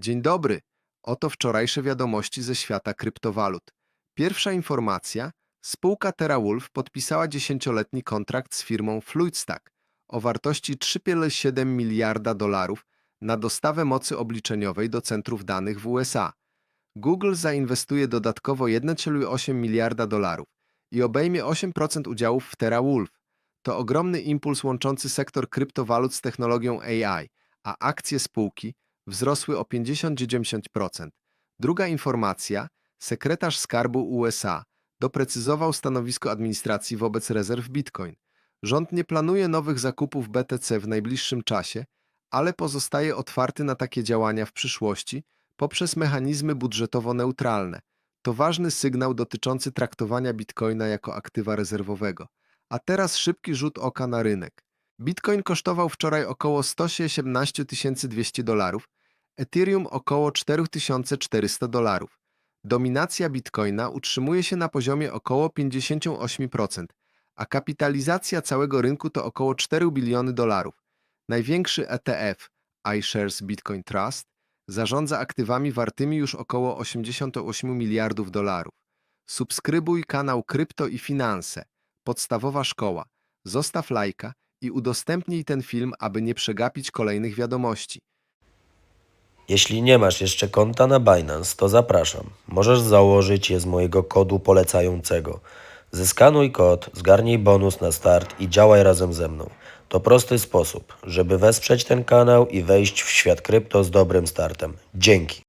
Dzień dobry. Oto wczorajsze wiadomości ze świata kryptowalut. Pierwsza informacja. Spółka TeraWulf podpisała dziesięcioletni kontrakt z firmą Fluidstack o wartości 3,7 miliarda dolarów na dostawę mocy obliczeniowej do centrów danych w USA. Google zainwestuje dodatkowo 1,8 miliarda dolarów i obejmie 8% udziałów w TeraWulf. To ogromny impuls łączący sektor kryptowalut z technologią AI, a akcje spółki wzrosły o 50-90%. Druga informacja. Sekretarz Skarbu USA doprecyzował stanowisko administracji wobec rezerw Bitcoin. Rząd nie planuje nowych zakupów BTC w najbliższym czasie, ale pozostaje otwarty na takie działania w przyszłości poprzez mechanizmy budżetowo-neutralne. To ważny sygnał dotyczący traktowania bitcoina jako aktywa rezerwowego. A teraz szybki rzut oka na rynek. Bitcoin kosztował wczoraj około 117 200 dolarów, Ethereum około 4400 dolarów. Dominacja Bitcoina utrzymuje się na poziomie około 58%, a kapitalizacja całego rynku to około 4 biliony dolarów. Największy ETF, iShares Bitcoin Trust, zarządza aktywami wartymi już około 88 miliardów dolarów. Subskrybuj kanał Krypto i Finanse, podstawowa szkoła. Zostaw lajka i udostępnij ten film, aby nie przegapić kolejnych wiadomości. Jeśli nie masz jeszcze konta na Binance, to zapraszam. Możesz założyć je z mojego kodu polecającego. Zeskanuj kod, zgarnij bonus na start i działaj razem ze mną. To prosty sposób, żeby wesprzeć ten kanał i wejść w świat krypto z dobrym startem. Dzięki.